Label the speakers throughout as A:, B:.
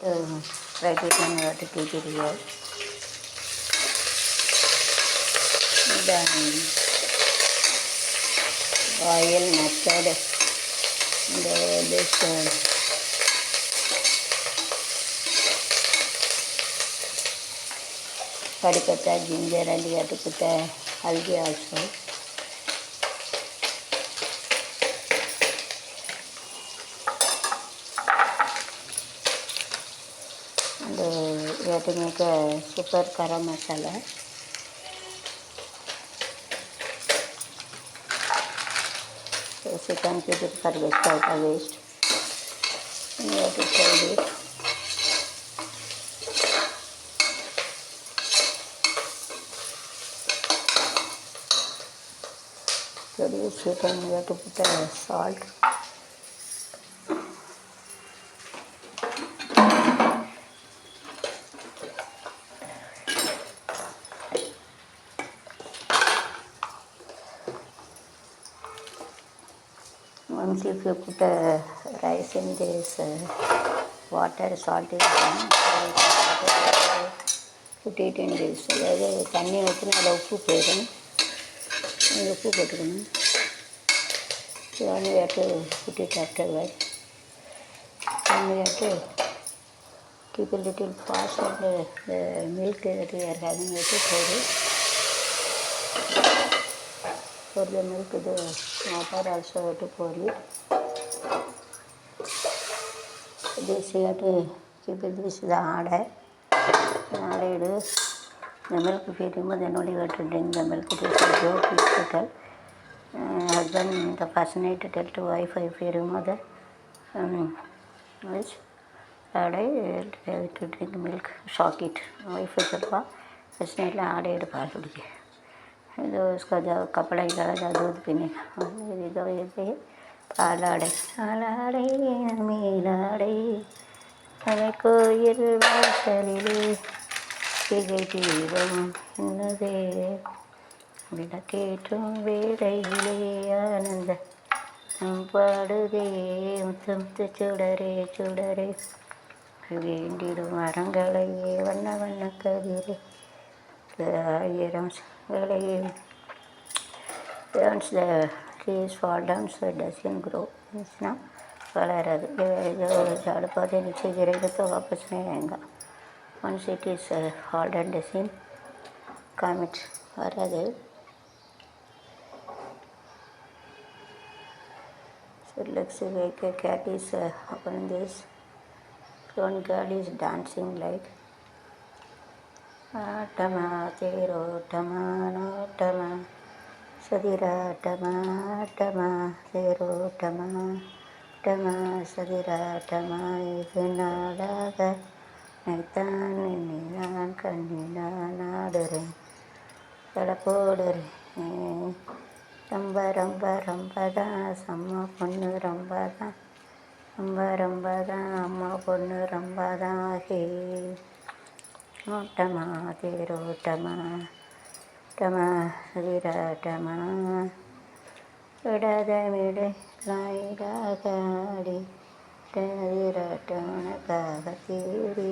A: Try பண்ணி வாட்டி தூக்கிடுவோம் oil method இந்த கடுக்கத்தை ஜிஞ்சர் அண்ட் கட்டுக்கத்தை ஹல்தி ஆல்சோ आइटम एक सुपर कारा मसाला है। तो इसे कम के जो कर बेचता होगा वेस्ट चाहिए चलिए चिकन या तो पता है salt once if rice put uh, rice in this uh, அதாவது தண்ணி ஊற்றினா அதில் உப்பு போயிடும் நீங்கள் உப்பு போட்டுக்கணும் so one way to put after wait one way keep little fast and milk that we are having போடு ஃபார் மில்க் இது ആൾക്കാരാവശ്യമായിട്ട് പോലും ദേശീയമായിട്ട് ചിക്കൻ ആടെ ആടയുടെ നമ്മൾക്ക് ഫീറ്റുമ്പോൾ എന്നോട് കേട്ടിട്ടുണ്ട്. നമ്മൾക്ക് ജോ ഫീസിട്ടൽ ഹസ്ബൻഡ് ഫാസിനേറ്റ് ടെൽറ്റ് വൈഫ് ഐ ഫീരും അത് ആടെ ഇട്ടിട്ടുണ്ടെങ്കിൽ മിൽക്ക് ഷോക്കിറ്റ് വൈഫ് ചെറുപ്പം ഫാസിനേറ്റിൽ ആടെ എടുപ്പാൽ കുടിക്കുക. to drink the milk it is a joke is to tell uh, husband the first night tell to wife if you remove the um, which ஆடை to drink milk ஷாக்கிட் wife சொல்லுவா first நைட்டில் ஆடை எடு பால் குடிக்க இது उसका जब कपड़ा निकाला दूध पीने का இதோ இது பாலாடை பாலாடை மீனாடை அதை கோயில் வாசலிலே சிகை தீபம் என்னதே விளக்கேற்றும் வேளையிலே ஆனந்த பாடுதே முத்தம் சுடரே சுடரே வேண்டிடும் மரங்களையே வண்ண வண்ண கதிரே ஆயிரம் really turns the trees fall down so it doesn't grow ಮೀನ್ಸ್ನ വളരാത് ಇದು ಜಾಡಪಾದ ನಿಚೆಗಿರೆ ಇರುತ್ತೆ ವಾಪಸ್ನೇ ಹೆಂಗೆ once it is So it looks like a cat is uh, this. One girl is dancing like ஆட்டமா தேரோட்டமா நோட்டமா சதிராட்டமா ஆட்டமா தேரோட்டமா ஆட்டமா சதிராட்டமா இது நாளாக நைத்தான் எண்ணி நான் கண்ணி ஆடுறேன் தலை போடுறேன் ரொம்ப ரொம்ப ரொம்ப தான் செம்ம பொண்ணு ரொம்ப தான் ரொம்ப ரொம்ப தான் அம்மா பொண்ணு ரொம்ப தான் ஹே ஓட்டமா தேரோட்டமா ஓட்டமா வீராட்டமா. விடாத விடு நாயிடாக ஆடி வீராட்டவனுக்காக தேடி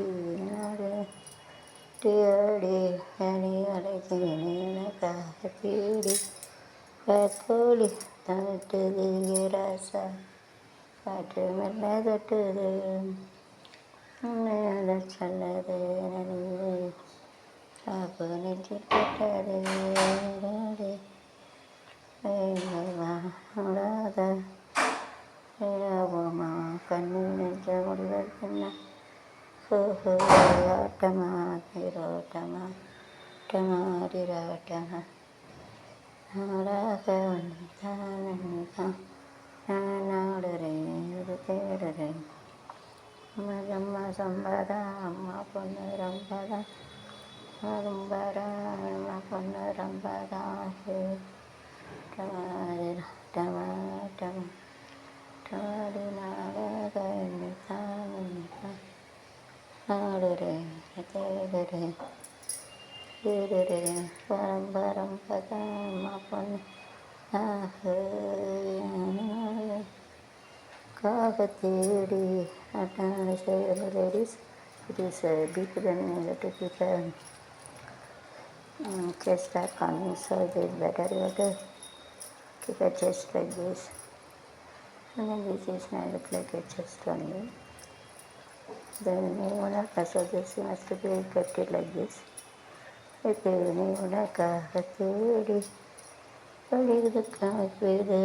A: தேடி அணி அழைத்தேனே எனக்காக தேடி கோழி தட்டுது ராசா காற்று மெல்ல தட்டுது. ചല്ലത് மதம்மா சம்பதம் அம்மா பொண்ணு ரொம்பதா ரொம்பதா அம்மா பொண்ணு ரொம்பதா டமாட்டம் டமாடி நாடாக ஆடுறேன் தேடுறேன் தேடுறேன் பரம் பரம் அம்மா பொண்ணு காக കാവ തേടി ladies it is uh, bigger than electric um, um, just start coming so it is better you have keep it just like this and then this is. now look like a chest only then new one passages you must be kept it like this if you new one kahati the kahati the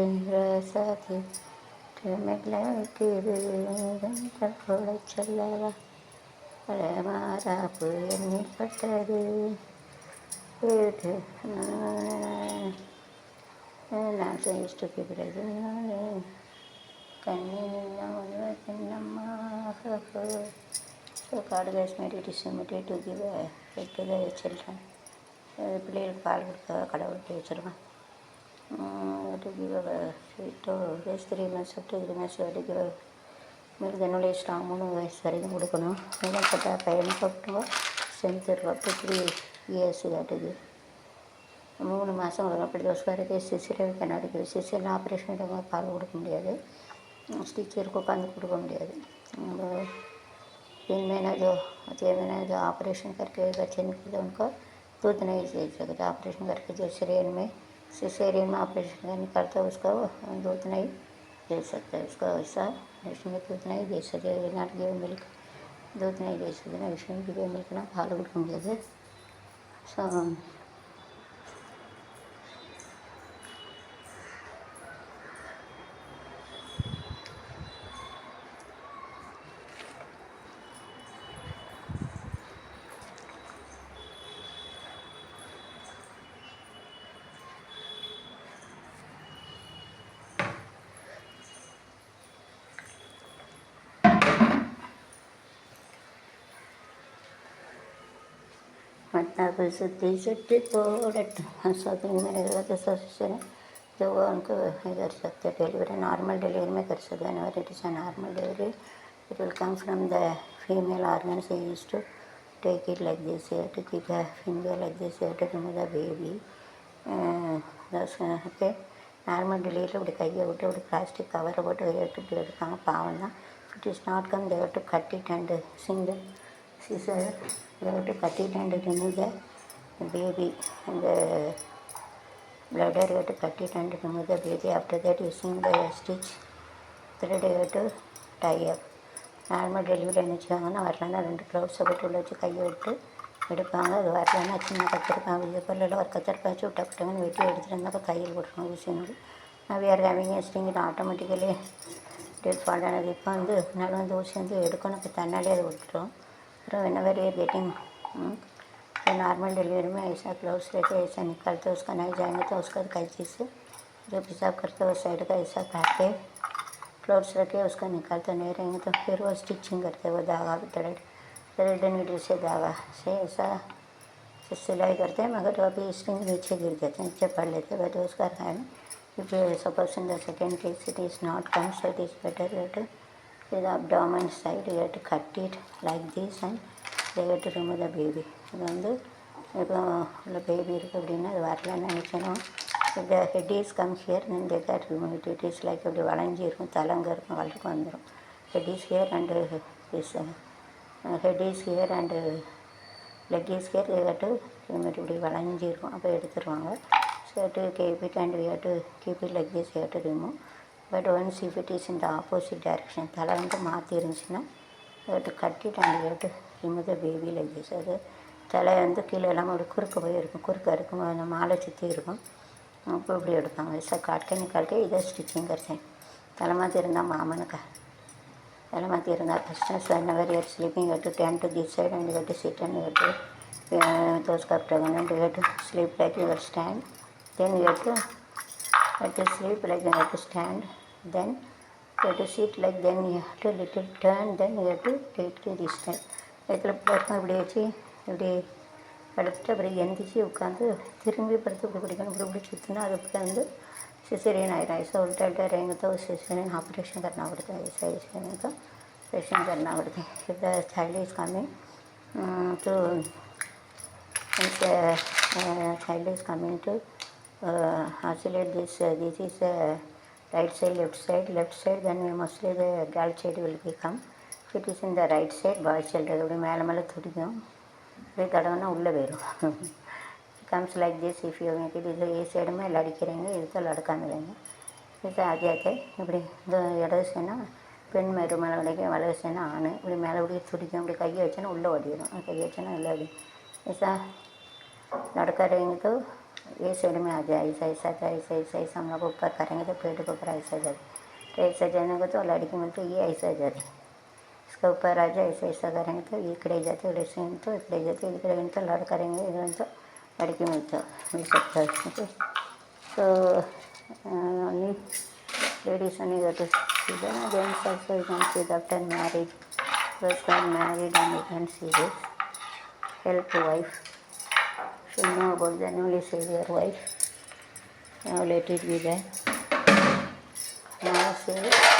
A: மெல்லாக்குது கொலை சொல்லவா மாறாப்பு எண்ணிப்பட்டது நான் இஷ்ட கேட்குறது கண்ணி சின்னமாக so காடு கேஸ் மெடிடேஷன் மெடிடேட் டு பிள்ளைகளுக்கு பால் கொடுக்க கடவுள்கிட்ட வச்சுருவேன் to give to waste three months up to three months to give milk என்னுடைய ஸ்ட்ராங் மூணு வயசு வரைக்கும் கொடுக்கணும் மில்க் போட்டால் பையன் போட்டுருவோம் ஸ்ட்ரென்த் இருக்கும் அப் டு த்ரீ இயர்ஸ் காட்டுது மூணு மாதம் கொடுக்கும் அப்படி தோசை வரைக்கும் சிசிரில் கண்ணாடிக்கு சிசிரில் ஆப்ரேஷன் எடுக்கும் பால் கொடுக்க முடியாது ஸ்டிச்சருக்கு உட்காந்து கொடுக்க முடியாது दिन में ना जो छः महीने जो ऑपरेशन करके बच्चे निकलते उनको दूध नहीं दे सकते ऑपरेशन करके जो सिरेन में सिसेरियन में ऑपरेशन नहीं करता, उसका दूध नहीं दे सकता, उसका ऐसा इसमें दूध नहीं दे सकते, नॉट गिव मिल्क दूध नहीं दे सकते, ना इसमें गिव मिल्क ना फाल ಹುಡ್ಕೊಂಡಿದೆ सब ஸோ मत्ताप सुत्ती सुट्टी पोड़ट शॉपिंग में लगे सोचने तो वो उनको ये कर सकते हैं डिलीवरी नॉर्मल डिलीवरी में कर सकते हैं whenever it is a normal delivery it will come from the female organs they used to take it like this you have to keep a finger like this you have to remove the baby uh, that's uh, okay normal டெலிவரியில் இப்படி கையை விட்டு இப்படி plastic கவரை போட்டு எடுத்து இப்படி எடுப்பாங்க பாவம் தான் it is not come they've to cut it and single scissor இதை விட்டு to cut it and remove the baby and the bladder you have to cut it and remove the baby after that using the stitch thread you have to tie up. Normal delivery என்ன வச்சுக்காங்கன்னா வரலன்னா ரெண்டு க்ளவுஸை போட்டு உள்ள வச்சு கையை விட்டு எடுப்பாங்க. அது வரலன்னா சின்ன கத்திருப்பாங்க. இது பொருளெல்லாம் ஒரு கத்திருப்பா வச்சு விட்ட விட்டாங்கன்னு வெட்டி எடுத்துகிட்டு இருந்தால் கையில் போட்டுருவோம் ஊசி நான் வேறு having sting automatically that fault ஆனது. இப்போ வந்து முன்னால் வந்து ஊசி வந்து எடுக்கணும். இப்போ தன்னாலே அதை விட்டுரும் you are getting hmm, तो नॉर्मल डिलीवरी में ऐसा ग्लव्स लेके ऐसा निकालते उसका नहीं जाएँगे तो उसका कैंची से जो पेशाब करते वो साइड का ऐसा काट के रखे उसका निकालते नहीं रहेंगे तो फिर वो स्टिचिंग करते वो धागा थ्रेड थ्रेड नीडल से धागा से ऐसा से सिलाई करते हैं मगर वो अभी स्ट्रिंग नीचे गिर जाते हैं नीचे पड़ लेते हैं बट उसका हैंड क्योंकि you suppose in the second case it is not come so it is better. The abdomen side you have to cut it like this and they have to remove the baby இது வந்து இப்போ உள்ள baby இருக்குது அப்படின்னா அது வரலன்னு நினைக்கணும் இந்த ஹெட் இஸ் கம் ஹியர் இந்த get remove it is like இப்படி வளைஞ்சி இருக்கும் தலை இருக்கும் வளர்க்கு வந்துடும் head is here and is head is here and leg is here கேட்டு இதுமாதிரி இப்படி வளைஞ்சி இருக்கும் அப்போ எடுத்துருவாங்க so to and we had to keep it leg is had remove but once if it is இந்த ஆப்போசிட் டைரக்ஷன் தலை வந்து மாற்றி இருந்துச்சுன்னா இவட்டு கட்டிட்டு அந்த இவட்டு இமுத பேபியில் லக்கேஜ் அது தலை வந்து கீழே இல்லாமல் ஒரு குறுக்க போய் இருக்கும் குறுக்க இருக்கும் அந்த மாலை சுற்றி இருக்கும். அப்போ இப்படி எடுப்பாங்க. ஸோ கட் பண்ணி இதை ஸ்டிச்சிங் கிடைச்சேன் தலை மாற்றி இருந்தால் மாமனுக்கா? தலை மாற்றி இருந்தால் கஷ்டம் ஸோ என்ன sleeping cut tend to this side and cut seat and cut those கப்பிட்டு cut sleep like your stand then cut cut sleep like your stand then you have to sit like then you have to little turn then you have to take to this side இதில் பார்த்தோம் இப்படி வச்சு இப்படி எடுத்துட்டு அப்புறம் எந்திரிச்சு உட்காந்து திரும்பி படுத்து இப்படி பிடிக்கணும் இப்படி இப்படி சுற்றினா அது அப்புறம் வந்து சிசரியன் ஆயிடும் ஸோ உள்டாட்டார் எங்கேதோ சிசரியன் ஆப்ரேஷன் கரணா கொடுத்தேன் சிசரியனுக்கு ஆப்ரேஷன் கரணா கொடுத்தேன் இப்போ child is coming to child is coming to oscillate this this is right side, left side, left side, then mostly the girl side will become. If it is in the right side, boy side, அப்படி மேலே மேலே துடிக்கும். அப்படியே தடவைனா உள்ளே போயிடும் comes like this if you make it இது ஏ சைடுமே லடிக்கிறீங்க இதுதான் லடுக்காங்கிறீங்க இது அதே இப்படி இந்த இடது சேனா பெண் மேரு மேலே கிடைக்கும் வலது சேனா ஆண். இப்படி மேலே இப்படி துடிக்கும். இப்படி கையை வச்சோன்னா உள்ளே ஓடிடும் கையை வச்சோன்னா உள்ளே ஓடி இசா நடக்கிறவங்களுக்கு ये साइड में आ जाए, ऐसा ऐसा था ऐसा ऐसा ऐसा हम लोग ऊपर करेंगे तो पेट के ऊपर ऐसा जाए। तो ऐसा जाने को तो लड़की में तो ये ऐसा जाए। इसके ऊपर आ जाए, ऐसा ऐसा करेंगे तो इकड़े जाते इकड़े से तो इकड़े जाते, इकड़े तो लड़ करेंगे इधर तो लड़की मिलता मिल सकता है? only ladies only got to see the gents also you can see that after marriage first got married and should know about then only save your wife now let it be there now save